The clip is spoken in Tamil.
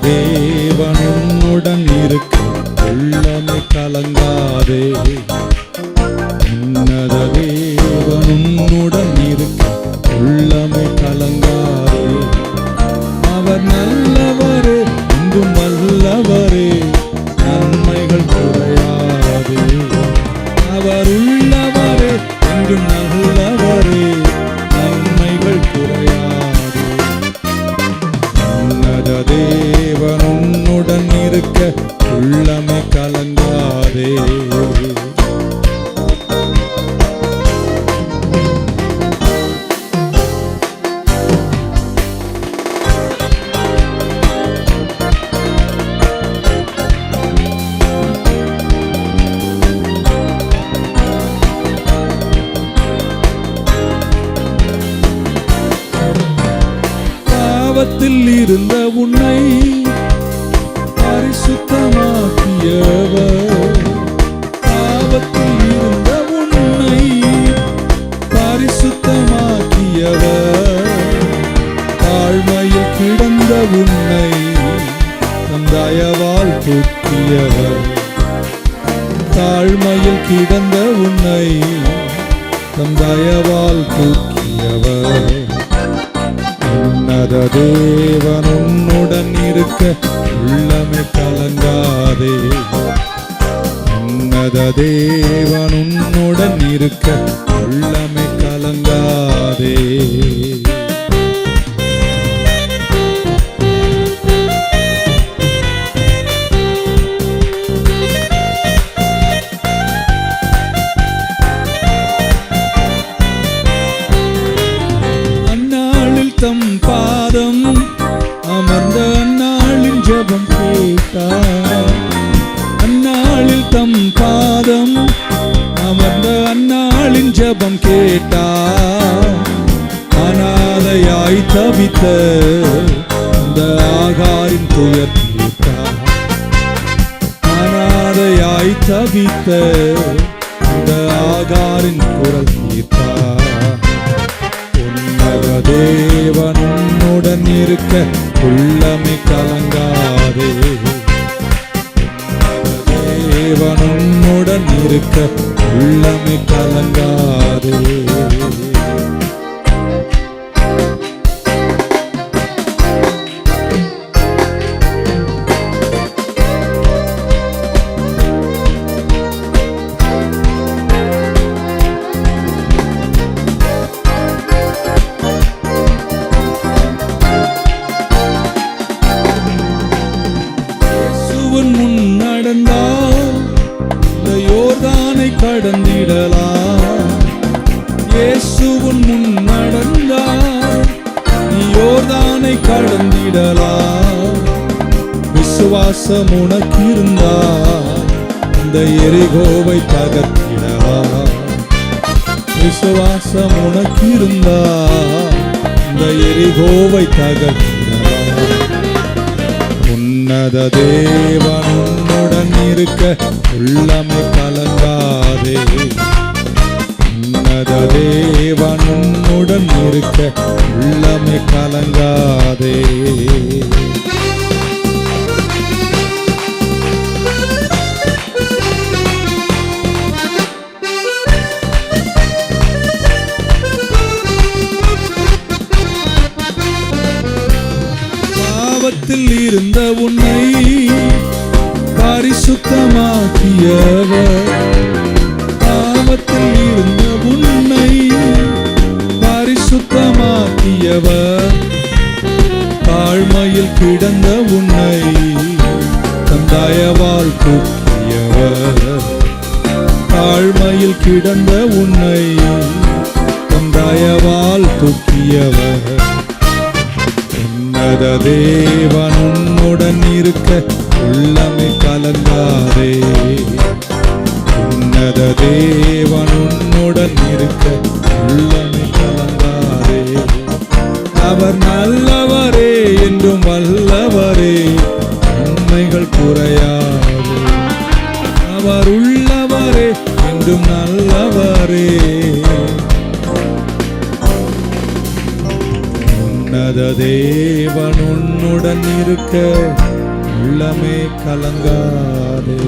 தேவன் உன்னுடன் இருக்க உள்ளமே கலங்காதே. பாவத்தில் இருந்த உன்னை பரிசுத்தமாக்கியவர். பாவத்தில் இருந்த உன்னை பரிசுத்தமாக்கியவர். தாழ்மையில் கிடந்த உன்னை தம் தயவால் தூக்கியவர் தாழ்மையில் கிடந்த உன்னை தம் தயவால் தூக்கியவர் உன்னத தேவன் உன்னுடன் இருக்க உள்ளமை கலங்காதே. உன்னத தேவன் உன்னுடன் இருக்க உள்ளமை கேட்டா அனாதையாய் தவித்த இந்த ஆகாரின் துயர் தீர்த்தா அனாதையாய் தவித்த இந்த ஆகாரின் குரல் தீர்த்தா உன்னத தேவனுடன் இருக்க உள்ளமை கலங்காதே. தேவனுடன் இருக்க உள்ளமை கலங்காதே இயேசுவின் முன் நடந்தால் இந்த யோர்தானை கடந்திடலாம். இயேசுவின் முன் நடந்தால் நீ யோர்தானை கடந்திடலாம். விசுவாசம் உனக்கு இருந்தா இந்த எரிகோவை தகர்த்திடலாம். விசுவாசம் உனக்கு இருந்தா இந்த எரிகோவை தகர்த்திடலாம். உன்னத தேவன் உன்னுடன் இருக்க உள்ளமை கலங்காதே. உன்னத தேவன் உன்னுடன் இருக்க உள்ளமை கலங்காதே. பாவத்தில் இருந்த உன்னை பரிசுத்தமாக்கியவர். பாவத்தில் இருந்த உன்னை பரிசுத்தமாக்கியவர். தாழ்மையில் கிடந்த உன்னை தம் தயவால் தூக்கியவர் தாழ்மையில் கிடந்த உன்னை தம் தூக்கியவர் உன்னத தேவன் உன்னுடன் இருக்க உள்ளமை கலங்காதே. உன்னத தேவன் உன்னுடன் இருக்க உள்ளமை கலங்காதே. அவர் நல்லவரே என்றும் வல்லவரே. நன்மைகள் குறையாது. அவர் உள்ளவரே என்றும் நல்லவரே. உன்னத தேவன் உன்னுடன் இருக்க உள்ளமே கலங்காதே.